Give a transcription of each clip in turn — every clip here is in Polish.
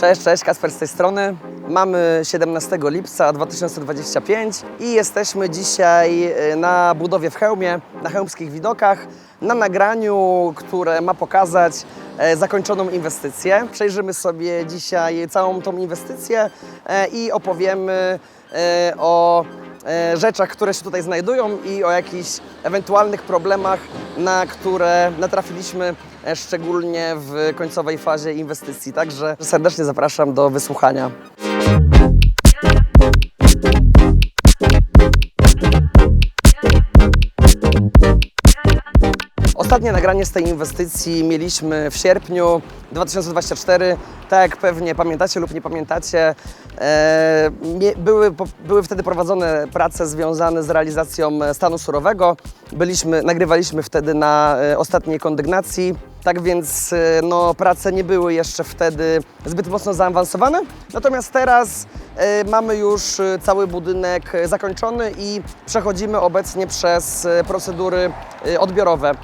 Cześć, cześć, Kasper z tej strony. Mamy 17 lipca 2025 i jesteśmy dzisiaj e, na budowie w Chełmie, na chełmskich widokach, na nagraniu, które ma pokazać e, zakończoną inwestycję. Przejrzymy sobie dzisiaj całą tą inwestycję e, i opowiemy e, o rzeczach, które się tutaj znajdują i o jakichś ewentualnych problemach, na które natrafiliśmy szczególnie w końcowej fazie inwestycji. Także serdecznie zapraszam do wysłuchania. Ostatnie nagranie z tej inwestycji mieliśmy w sierpniu 2024. Tak jak pewnie pamiętacie lub nie pamiętacie, e, były, były wtedy prowadzone prace związane z realizacją stanu surowego. Byliśmy, nagrywaliśmy wtedy na e, ostatniej kondygnacji. Tak więc e, no, prace nie były jeszcze wtedy zbyt mocno zaawansowane. Natomiast teraz e, mamy już e, cały budynek zakończony i przechodzimy obecnie przez e, procedury odbiorowe.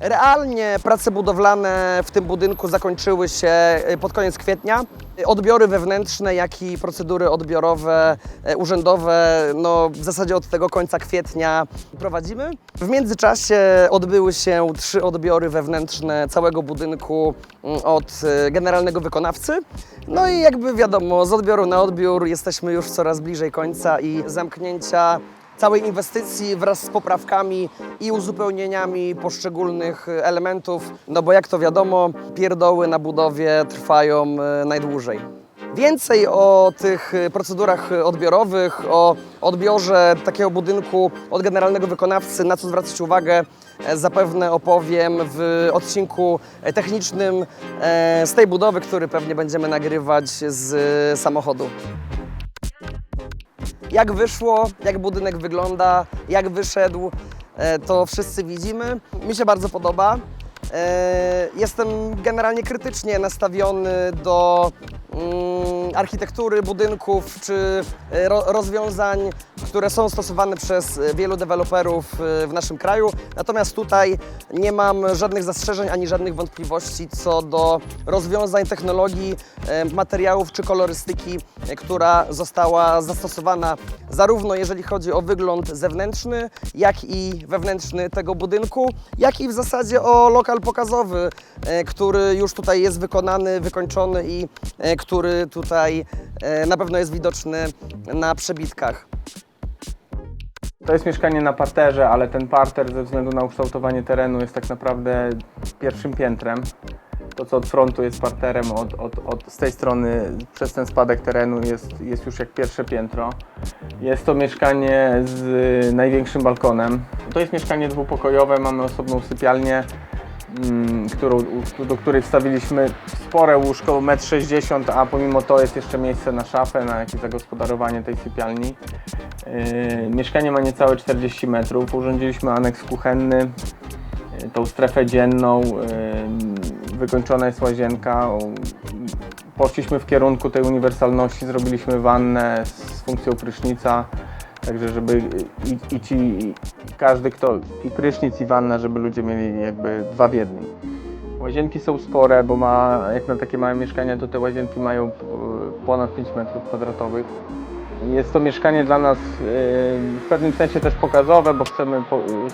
Realnie prace budowlane w tym budynku zakończyły się e, pod koniec kwietnia. Odbiory wewnętrzne, jak i procedury odbiorowe, e, urzędowe, no w zasadzie od tego końca kwietnia prowadzimy. W międzyczasie odbyły się trzy odbiory wewnętrzne całego budynku mm, od generalnego wykonawcy. No i jakby wiadomo, z odbioru na odbiór jesteśmy już coraz bliżej końca i zamknięcia całej inwestycji wraz z poprawkami i uzupełnieniami poszczególnych elementów, no bo jak to wiadomo, pierdoły na budowie trwają e, najdłużej. Więcej o tych e, procedurach odbiorowych, o odbiorze takiego budynku od generalnego wykonawcy, na co zwracać uwagę, e, zapewne opowiem w odcinku technicznym z tej budowy, który pewnie będziemy nagrywać z samochodu jak wyszło, jak budynek wygląda, jak wyszedł, e, to wszyscy widzimy. Mi się bardzo podoba. E, Jestem generalnie krytycznie nastawiony do mm, architektury budynków czy e, ro, rozwiązań, które są stosowane przez e, wielu deweloperów e, w naszym kraju. Natomiast tutaj nie mam żadnych zastrzeżeń ani żadnych wątpliwości co do rozwiązań, technologii, materiałów czy kolorystyki, która została zastosowana zarówno jeżeli chodzi o wygląd zewnętrzny, jak i wewnętrzny tego budynku, jak i w zasadzie o lokal pokazowy, który już tutaj jest wykonany, wykończony i który tutaj e, na pewno jest widoczny na przebitkach. To jest mieszkanie na parterze, ale ten parter ze względu na ukształtowanie terenu jest tak naprawdę pierwszym piętrem. To co od frontu jest parterem, od, od, od, z tej strony przez ten spadek terenu jest, jest już jak pierwsze piętro. Jest to mieszkanie z największym balkonem. To jest mieszkanie dwupokojowe, mamy osobną sypialnię, którą, u- do której wstawiliśmy spore łóżko, 1,60 m, a pomimo to jest jeszcze miejsce na szafę, na jakieś zagospodarowanie tej sypialni. Yy, mieszkanie ma niecałe 40 metrów. Urządziliśmy aneks kuchenny, yy, tą strefę dzienną, yy, wykończona jest łazienka. Poszliśmy w kierunku tej uniwersalności, zrobiliśmy wannę z funkcją prysznica, także żeby i, i ci, i każdy kto, i prysznic i wanna, żeby ludzie mieli jakby dwa w jednym. Łazienki są spore, bo ma, jak na takie małe mieszkania, to te łazienki mają e, ponad 5 metrów kwadratowych. Jest to mieszkanie dla nas e, w pewnym sensie też pokazowe, bo chcemy,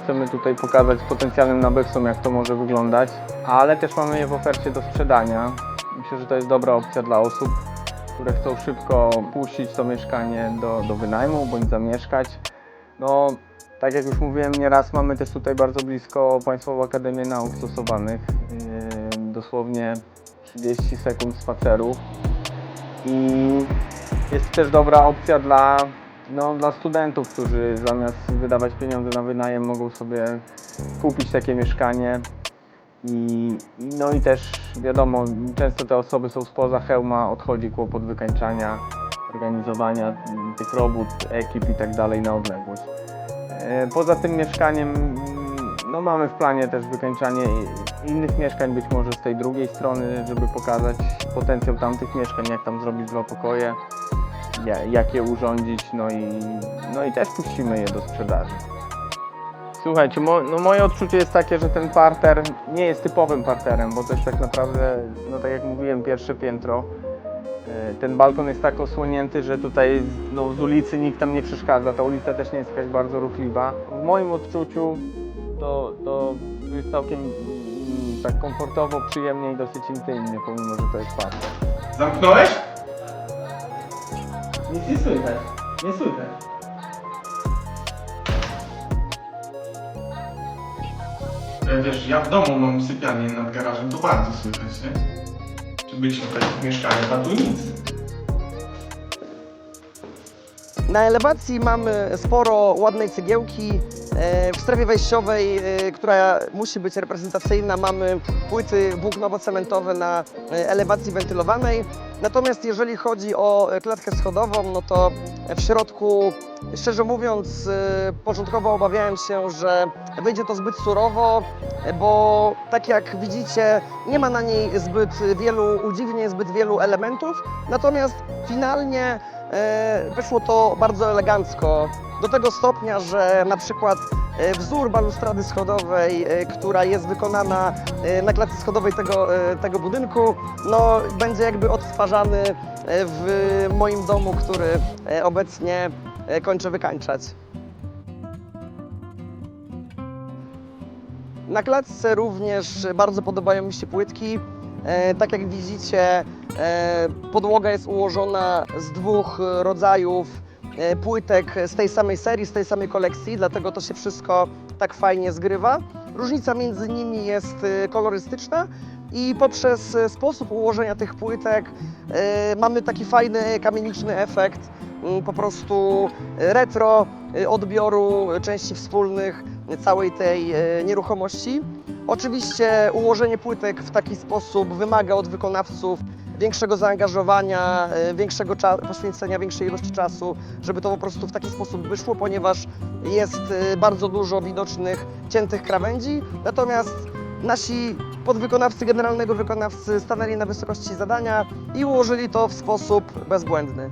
chcemy tutaj pokazać potencjalnym nabywcom, jak to może wyglądać, ale też mamy je w ofercie do sprzedania. Myślę, że to jest dobra opcja dla osób, które chcą szybko puścić to mieszkanie do, do wynajmu bądź zamieszkać. No, tak jak już mówiłem nieraz, mamy też tutaj bardzo blisko Państwową Akademię Nauk Stosowanych. Yy, dosłownie 30 sekund spaceru. I jest też dobra opcja dla, no, dla studentów, którzy zamiast wydawać pieniądze na wynajem mogą sobie kupić takie mieszkanie. I, no i też wiadomo, często te osoby są spoza hełma, odchodzi kłopot wykańczania, organizowania tych robót, ekip i tak dalej na odległość. E, Poza tym mieszkaniem no mamy w planie też wykańczanie innych mieszkań, być może z tej drugiej strony, żeby pokazać potencjał tamtych mieszkań, jak tam zrobić dwa pokoje, ja- jak je urządzić, no i, no i też puścimy je do sprzedaży. Słuchajcie, mo, no moje odczucie jest takie, że ten parter nie jest typowym parterem, bo to jest tak naprawdę, no tak jak mówiłem, pierwsze piętro. E, Ten balkon jest tak osłonięty, że tutaj no, z ulicy nikt tam nie przeszkadza. Ta ulica też nie jest jakaś bardzo ruchliwa. W moim odczuciu to, to jest całkiem mm, tak komfortowo, przyjemnie i dosyć intymnie, pomimo że to jest parter. Zamknąłeś? Nic nie słychać. Nie słychać. Wiesz, ja w domu mam sypialnię nad garażem, to bardzo słychać, nie? Czy byliśmy tutaj w mieszkaniu, a tu nic. Na elewacji mamy sporo ładnej cegiełki. E, W strefie wejściowej, e, która musi być reprezentacyjna, mamy płyty włóknowo-cementowe na e, elewacji wentylowanej. Natomiast jeżeli chodzi o klatkę schodową, no to w środku, szczerze mówiąc, początkowo obawiałem się, że wyjdzie to zbyt surowo, bo tak jak widzicie, nie ma na niej zbyt wielu udziwnień, zbyt wielu elementów. Natomiast finalnie wyszło to bardzo elegancko. Do tego stopnia, że na przykład e, wzór balustrady schodowej, e, która jest wykonana e, na klatce schodowej tego, tego budynku, no, będzie jakby odtwarzany w moim domu, który obecnie kończę wykańczać. Na klatce również bardzo podobają mi się płytki. Tak jak widzicie, podłoga jest ułożona z dwóch rodzajów płytek z tej samej serii, z tej samej kolekcji, dlatego to się wszystko tak fajnie zgrywa. Różnica między nimi jest e, kolorystyczna i poprzez e, sposób ułożenia tych płytek e, mamy taki fajny kamieniczny efekt, mm, po prostu retro e, odbioru części wspólnych całej tej e, nieruchomości. Oczywiście ułożenie płytek w taki sposób wymaga od wykonawców większego zaangażowania, e, większego poświęcenia większej ilości czasu, żeby to po prostu w taki sposób wyszło, ponieważ jest e, bardzo dużo widocznych ciętych krawędzi. Natomiast nasi podwykonawcy, generalnego wykonawcy stanęli na wysokości zadania i ułożyli to w sposób bezbłędny.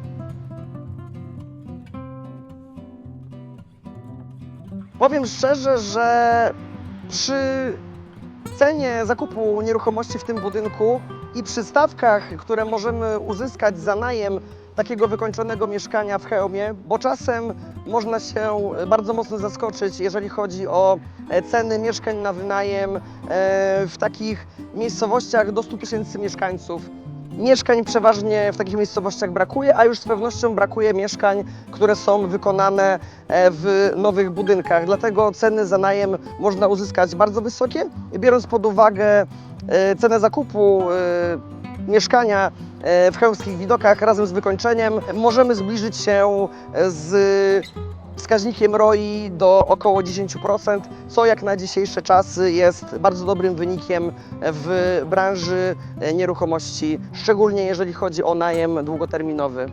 Powiem szczerze, że przy cenie zakupu nieruchomości w tym budynku i przy stawkach, które możemy uzyskać za najem takiego wykończonego mieszkania w Chełmie, bo czasem można się bardzo mocno zaskoczyć, jeżeli chodzi o e, ceny mieszkań na wynajem e, w takich miejscowościach do 100 tysięcy mieszkańców. Mieszkań przeważnie w takich miejscowościach brakuje, a już z pewnością brakuje mieszkań, które są wykonane e, w nowych budynkach. Dlatego ceny za najem można uzyskać bardzo wysokie. Biorąc pod uwagę cenę zakupu e, mieszkania e, w chełmskich widokach razem z wykończeniem, możemy zbliżyć się z wskaźnikiem ROI do około 10%, co jak na dzisiejsze czasy jest bardzo dobrym wynikiem w branży e, nieruchomości, szczególnie jeżeli chodzi o najem długoterminowy.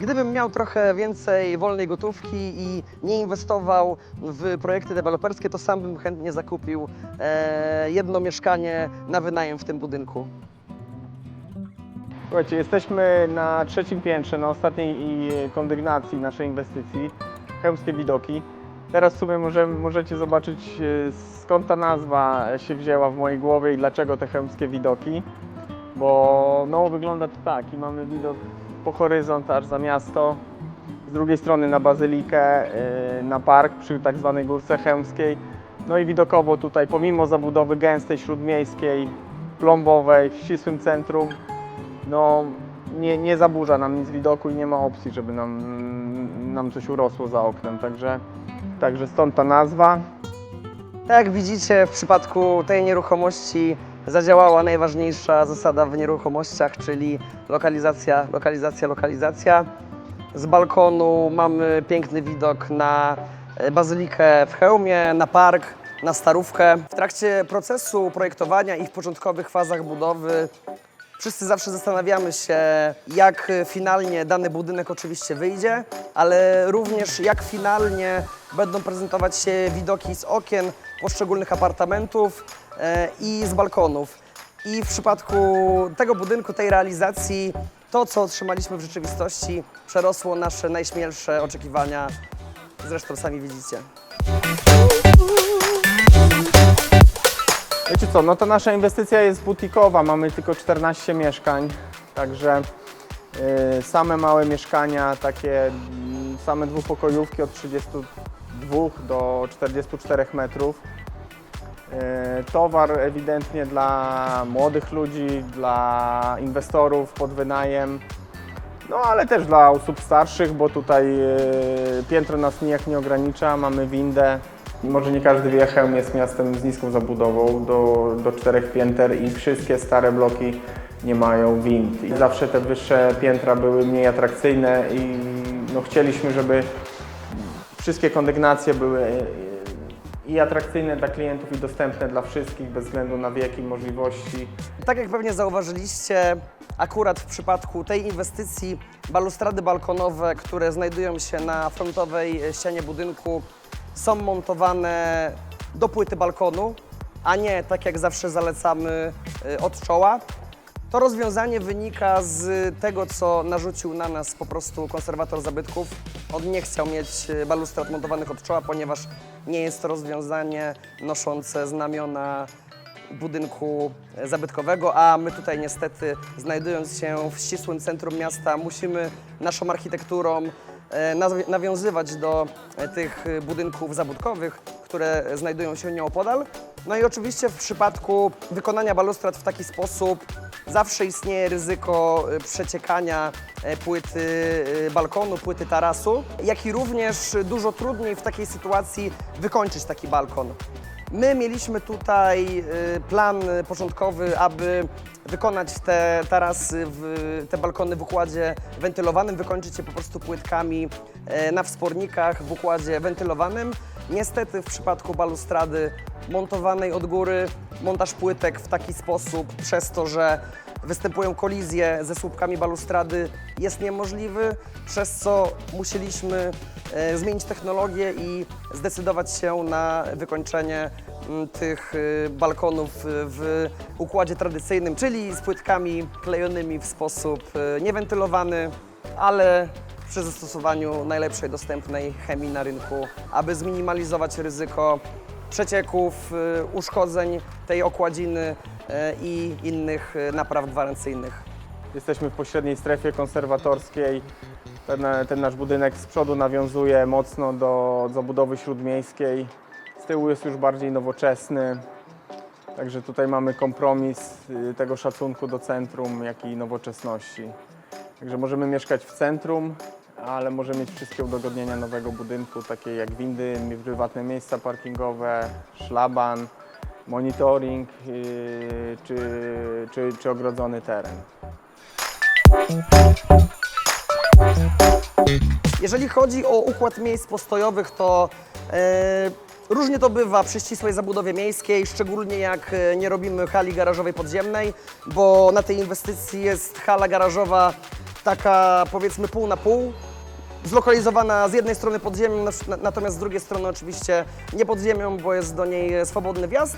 Gdybym miał trochę więcej wolnej gotówki i nie inwestował w projekty deweloperskie, to sam bym chętnie zakupił e, jedno mieszkanie na wynajem w tym budynku. Słuchajcie, jesteśmy na trzecim piętrze, na ostatniej kondygnacji naszej inwestycji, Chełmskie Widoki. Teraz w sumie może, możecie zobaczyć e, skąd ta nazwa się wzięła w mojej głowie i dlaczego te Chełmskie Widoki. Bo no, wygląda to tak i mamy widok po horyzont aż za miasto. Z drugiej strony na bazylikę, e, na park przy tak zwanej Górce Chełmskiej. No i widokowo tutaj pomimo zabudowy gęstej, śródmiejskiej, plombowej, w ścisłym centrum, no nie, nie zaburza nam nic widoku i nie ma opcji, żeby nam, nam coś urosło za oknem, także, także stąd ta nazwa. Tak jak widzicie, w przypadku tej nieruchomości zadziałała najważniejsza zasada w nieruchomościach, czyli lokalizacja, lokalizacja, lokalizacja. Z balkonu mamy piękny widok na e, bazylikę w Chełmie, na park, na Starówkę. W trakcie procesu projektowania i w początkowych fazach budowy Wszyscy zawsze zastanawiamy się, jak finalnie dany budynek oczywiście wyjdzie, ale również jak finalnie będą prezentować się widoki z okien poszczególnych apartamentów i z balkonów. I w przypadku tego budynku, tej realizacji, to co otrzymaliśmy w rzeczywistości przerosło nasze najśmielsze oczekiwania. Zresztą sami widzicie. Wiecie co, no to nasza inwestycja jest butikowa, mamy tylko 14 mieszkań, także Yy, Same małe mieszkania, takie mm, same dwupokojówki od 32 do 44 metrów. Yy, Towar ewidentnie dla młodych ludzi, dla inwestorów pod wynajem, no ale też dla osób starszych, bo tutaj yy, piętro nas nijak nie ogranicza, mamy windę. Może nie każdy Wilhelm jest miastem z niską zabudową do, do czterech pięter i wszystkie stare bloki nie mają wind. I zawsze te wyższe piętra były mniej atrakcyjne i no, chcieliśmy, żeby wszystkie kondygnacje były e, i atrakcyjne dla klientów i dostępne dla wszystkich bez względu na wiek i możliwości. Tak jak pewnie zauważyliście, akurat w przypadku tej inwestycji balustrady balkonowe, które znajdują się na frontowej ścianie budynku, są montowane do płyty balkonu, a nie tak jak zawsze zalecamy y, od czoła. To rozwiązanie wynika z tego, co narzucił na nas po prostu konserwator zabytków. On nie chciał mieć y, balustrad montowanych od czoła, ponieważ nie jest to rozwiązanie noszące znamiona budynku zabytkowego, a my tutaj niestety, znajdując się w ścisłym centrum miasta, musimy naszą architekturą e, naw- nawiązywać do e, tych e, budynków zabytkowych, które znajdują się nieopodal. No i oczywiście w przypadku wykonania balustrad w taki sposób zawsze istnieje ryzyko e, przeciekania e, płyty e, balkonu, płyty tarasu, jak i również dużo trudniej w takiej sytuacji wykończyć taki balkon. My mieliśmy tutaj y, plan y, początkowy, aby wykonać te tarasy, te balkony w układzie wentylowanym, wykończyć je po prostu płytkami e, na wspornikach w układzie wentylowanym. Niestety w przypadku balustrady montowanej od góry, montaż płytek w taki sposób, przez to, że występują kolizje ze słupkami balustrady jest niemożliwy, przez co musieliśmy e, zmienić technologię i zdecydować się na wykończenie m, tych e, balkonów e, w układzie tradycyjnym, czyli z płytkami klejonymi w sposób niewentylowany, ale przy zastosowaniu najlepszej dostępnej chemii na rynku, aby zminimalizować ryzyko przecieków, y, uszkodzeń tej okładziny y, i innych y, napraw gwarancyjnych. Jesteśmy w pośredniej strefie konserwatorskiej. Ten, ten nasz budynek z przodu nawiązuje mocno do zabudowy śródmiejskiej. Z tyłu jest już bardziej nowoczesny. Także tutaj mamy kompromis tego szacunku do centrum, jak i nowoczesności. Także możemy mieszkać w centrum, ale możemy mieć wszystkie udogodnienia nowego budynku, takie jak windy, prywatne miejsca parkingowe, szlaban, monitoring yy, czy, czy, czy ogrodzony teren. Jeżeli chodzi o układ miejsc postojowych, to e, różnie to bywa przy ścisłej zabudowie miejskiej, szczególnie jak e, nie robimy hali garażowej podziemnej, bo na tej inwestycji jest hala garażowa taka powiedzmy pół na pół, zlokalizowana z jednej strony pod ziemią, na- natomiast z drugiej strony oczywiście nie pod ziemią, bo jest do niej e, swobodny wjazd.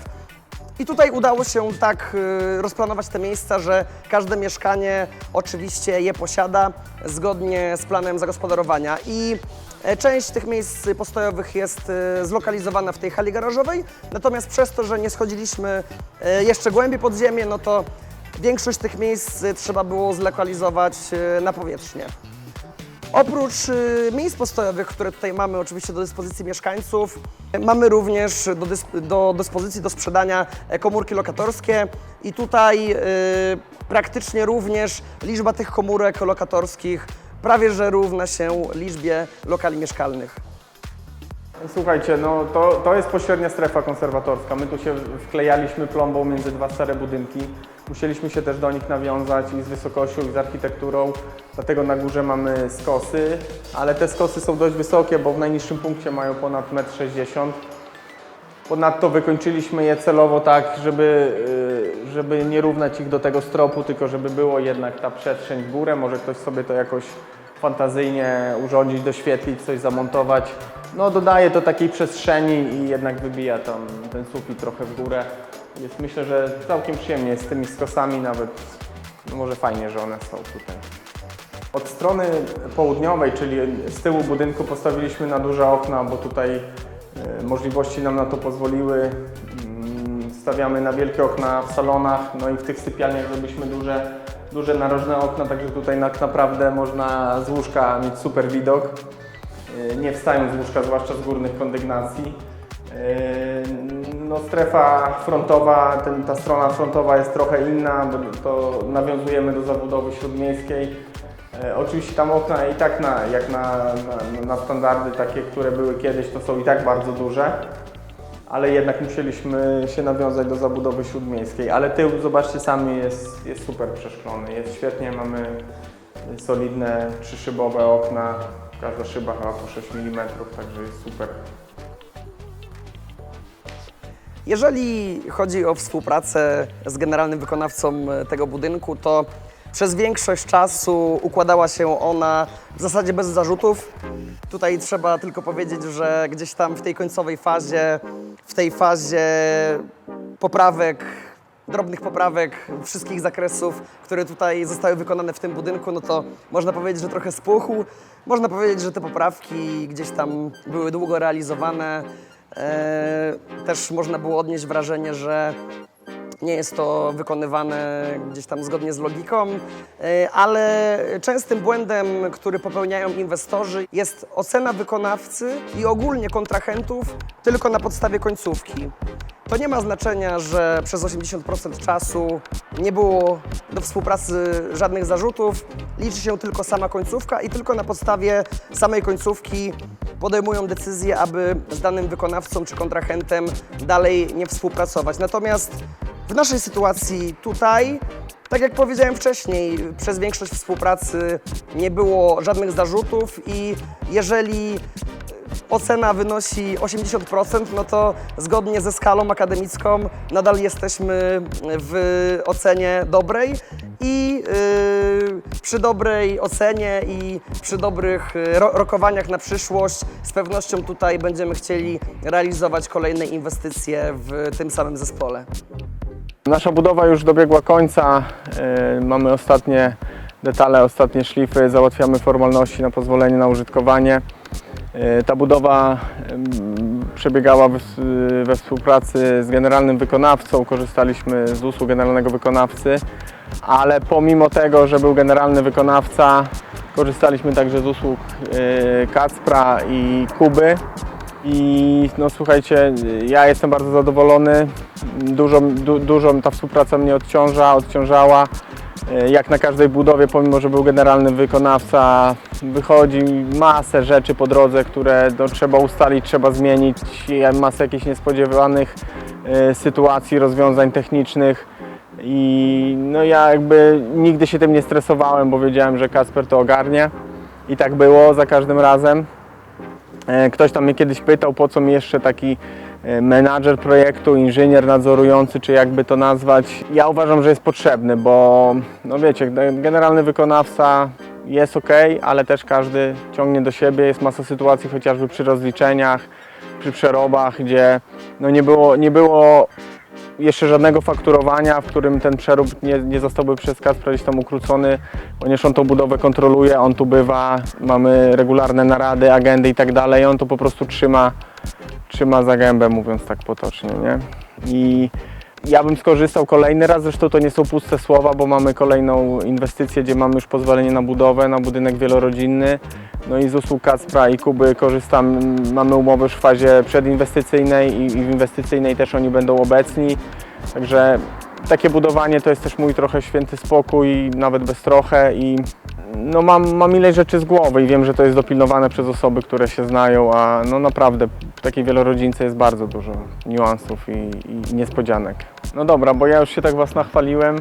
I tutaj udało się tak y, rozplanować te miejsca, że każde mieszkanie oczywiście je posiada zgodnie z planem zagospodarowania. I e, część tych miejsc postojowych jest zlokalizowana w tej hali garażowej, natomiast przez to, że nie schodziliśmy e, jeszcze głębiej pod ziemię, no to większość tych miejsc y, trzeba było zlokalizować y, na powierzchnię. Oprócz y, miejsc postojowych, które tutaj mamy oczywiście do dyspozycji mieszkańców, mamy również do, do dyspozycji do sprzedania e, komórki lokatorskie i tutaj praktycznie również liczba tych komórek lokatorskich prawie że równa się liczbie lokali mieszkalnych. Słuchajcie, no to, to jest pośrednia strefa konserwatorska. My tu się wklejaliśmy plombą między dwa stare budynki. Musieliśmy się też do nich nawiązać i z wysokością, i z architekturą. Dlatego na górze mamy skosy, ale te skosy są dość wysokie, bo w najniższym punkcie mają ponad 1,60 m. Ponadto wykończyliśmy je celowo tak, żeby, y, żeby nie równać ich do tego stropu, tylko żeby było jednak ta przestrzeń w górę. Może ktoś sobie to jakoś fantazyjnie urządzić, doświetlić, coś zamontować. No dodaje to takiej przestrzeni i jednak wybija tam ten sufit trochę w górę. Jest myślę, że całkiem przyjemnie z tymi skosami nawet. No może fajnie, że one są tutaj. Od strony południowej, czyli z tyłu budynku postawiliśmy na duże okna, bo tutaj e, możliwości nam na to pozwoliły. Mm, Stawiamy na wielkie okna w salonach, no i w tych sypialniach zrobiliśmy duże duże narożne okna, także tutaj tak naprawdę można z łóżka mieć super widok. Yy, Nie wstając z łóżka, zwłaszcza z górnych kondygnacji. Yy, No, strefa frontowa, ten, ta strona frontowa jest trochę inna, bo to nawiązujemy do zabudowy śródmiejskiej. E, Oczywiście tam okna i tak na, jak na, na, na standardy takie, które były kiedyś, to są i tak bardzo duże, ale jednak musieliśmy się nawiązać do zabudowy śródmiejskiej. Ale tył, zobaczcie sami, jest, jest super przeszklony, jest świetnie, mamy solidne trzyszybowe okna, każda szyba chyba po 6 mm, także jest super. Jeżeli chodzi o współpracę z generalnym wykonawcą e, tego budynku, to przez większość czasu układała się ona w zasadzie bez zarzutów. Tutaj trzeba tylko powiedzieć, że gdzieś tam w tej końcowej fazie, w tej fazie poprawek, drobnych poprawek wszystkich zakresów, które tutaj zostały wykonane w tym budynku, no to można powiedzieć, że trochę spuchł. Można powiedzieć, że te poprawki gdzieś tam były długo realizowane. E, Też można było odnieść wrażenie, że nie jest to wykonywane gdzieś tam zgodnie z logiką, e, ale częstym błędem, który popełniają inwestorzy, jest ocena wykonawcy i ogólnie kontrahentów tylko na podstawie końcówki. To nie ma znaczenia, że przez 80% czasu nie było do współpracy żadnych zarzutów. Liczy się tylko sama końcówka i tylko na podstawie samej końcówki podejmują decyzję, aby z danym wykonawcą czy kontrahentem dalej nie współpracować. Natomiast w naszej sytuacji tutaj, tak jak powiedziałem wcześniej, przez większość współpracy nie było żadnych zarzutów i jeżeli ocena wynosi 80%, no to zgodnie ze skalą akademicką nadal jesteśmy w ocenie dobrej i yy, przy dobrej ocenie i przy dobrych yy, ro rokowaniach na przyszłość z pewnością tutaj będziemy chcieli realizować kolejne inwestycje w tym samym zespole. Nasza budowa już dobiegła końca. Yy, Mamy ostatnie detale, ostatnie szlify. Załatwiamy formalności na pozwolenie na użytkowanie. Yy, Ta budowa przebiegała we, współpracy z generalnym wykonawcą. Korzystaliśmy z usług generalnego wykonawcy, ale pomimo tego, że był generalny wykonawca, korzystaliśmy także z usług yy, Kacpra i Kuby. I no słuchajcie, ja jestem bardzo zadowolony. Dużo, du, dużo ta współpraca mnie odciąża, odciążała. E, Jak na każdej budowie, pomimo że był generalny wykonawca, wychodzi masę rzeczy po drodze, które no, trzeba ustalić, trzeba zmienić, masę jakichś niespodziewanych e, sytuacji, rozwiązań technicznych. I no ja jakby nigdy się tym nie stresowałem, bo wiedziałem, że Kasper to ogarnie. I tak było za każdym razem. E, Ktoś tam mnie kiedyś pytał, po co mi jeszcze taki e, menadżer projektu, inżynier nadzorujący, czy jakby to nazwać. Ja uważam, że jest potrzebny, bo no wiecie, ge- generalny wykonawca jest ok, ale też każdy ciągnie do siebie. Jest masa sytuacji, chociażby przy rozliczeniach, przy przerobach, gdzie no nie było, nie było jeszcze żadnego fakturowania, w którym ten przerób nie, nie zostałby przez Kacpra gdzieś tam ukrócony, ponieważ on tą budowę kontroluje, on tu bywa, mamy regularne narady, agendy i tak dalej, on to po prostu trzyma, trzyma za gębę, mówiąc tak potocznie, nie? I ja bym skorzystał kolejny raz, zresztą to nie są puste słowa, bo mamy kolejną inwestycję, gdzie mamy już pozwolenie na budowę, na budynek wielorodzinny. No i z usług Kacpra i Kuby korzystam, mamy umowę już w fazie przedinwestycyjnej i w inwestycyjnej też oni będą obecni. Także takie budowanie to jest też mój trochę święty spokój, nawet bez trochę i no mam, mam ileś rzeczy z głowy i wiem, że to jest dopilnowane przez osoby, które się znają, a no naprawdę w takiej wielorodzince jest bardzo dużo niuansów i, i niespodzianek. No dobra, bo ja już się tak Was nachwaliłem,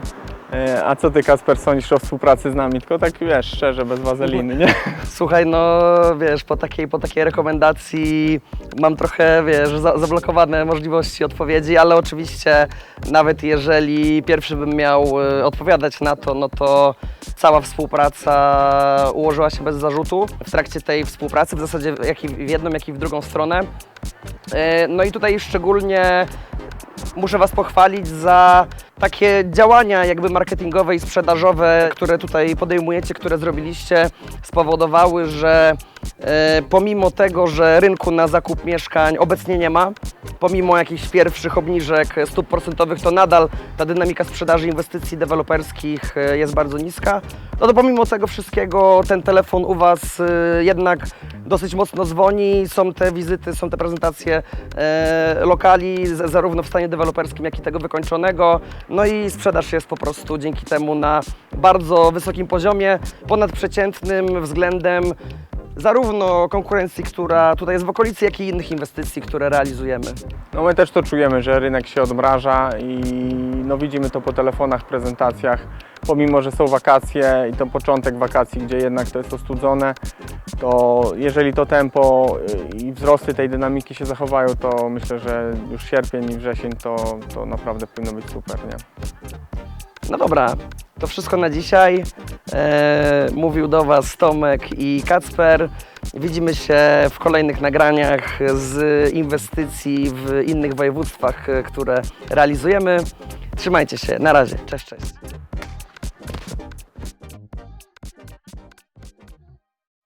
a co Ty Kasper sądzisz o współpracy z nami? Tylko tak wiesz, szczerze, bez wazeliny, nie? Słuchaj, no wiesz, po takiej, po takiej rekomendacji mam trochę, wiesz, za, zablokowane możliwości odpowiedzi, ale oczywiście nawet jeżeli pierwszy bym miał e, odpowiadać na to, no to cała współpraca ułożyła się bez zarzutu w trakcie tej współpracy, w zasadzie jak i w jedną, jak i w drugą stronę. E, No i tutaj szczególnie muszę Was pochwalić za takie działania jakby marketingowe i sprzedażowe, które tutaj podejmujecie, które zrobiliście, spowodowały, że e, pomimo tego, że rynku na zakup mieszkań obecnie nie ma, pomimo jakichś pierwszych obniżek stóp procentowych, to nadal ta dynamika sprzedaży inwestycji deweloperskich e, jest bardzo niska. No to pomimo tego wszystkiego ten telefon u Was e, jednak dosyć mocno dzwoni, są te wizyty, są te prezentacje e, lokali, zarówno w stanie deweloperskim, jak i tego wykończonego. No i sprzedaż jest po prostu dzięki temu na bardzo wysokim poziomie, ponadprzeciętnym względem zarówno konkurencji, która tutaj jest w okolicy, jak i innych inwestycji, które realizujemy. No my też to czujemy, że rynek się odmraża i no widzimy to po telefonach, prezentacjach. Pomimo, że są wakacje i to początek wakacji, gdzie jednak to jest ostudzone, to jeżeli to tempo y, i wzrosty tej dynamiki się zachowają, to myślę, że już sierpień i wrzesień to, to naprawdę powinno być super, nie? No dobra, to wszystko na dzisiaj. E, mówił do Was Tomek i Kacper. Widzimy się w kolejnych nagraniach z inwestycji w innych województwach, e, które realizujemy. Trzymajcie się, na razie, cześć, cześć.